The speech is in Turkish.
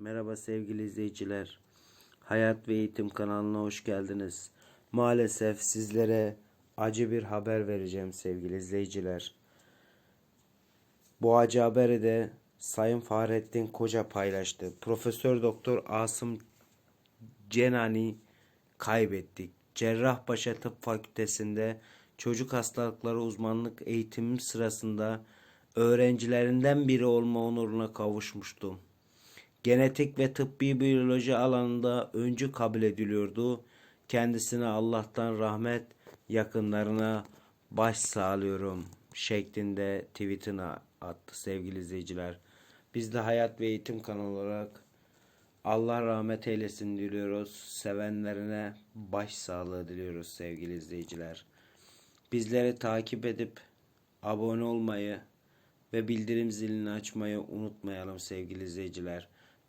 Merhaba sevgili izleyiciler. Hayat ve Eğitim kanalına hoş geldiniz. Maalesef sizlere acı bir haber vereceğim sevgili izleyiciler. Bu acı haberi de Sayın Fahrettin Koca paylaştı. Profesör Doktor Asım Cenani kaybettik. Cerrahpaşa Tıp Fakültesinde çocuk hastalıkları uzmanlık eğitimim sırasında öğrencilerinden biri olma onuruna kavuşmuştum. Genetik ve tıbbi biyoloji alanında öncü kabul ediliyordu. Kendisine Allah'tan rahmet, yakınlarına baş sağlıyorum şeklinde tweetini attı sevgili izleyiciler. Biz de Hayat ve Eğitim kanalı olarak Allah rahmet eylesin diliyoruz. Sevenlerine baş sağlığı diliyoruz sevgili izleyiciler. Bizleri takip edip abone olmayı ve bildirim zilini açmayı unutmayalım sevgili izleyiciler.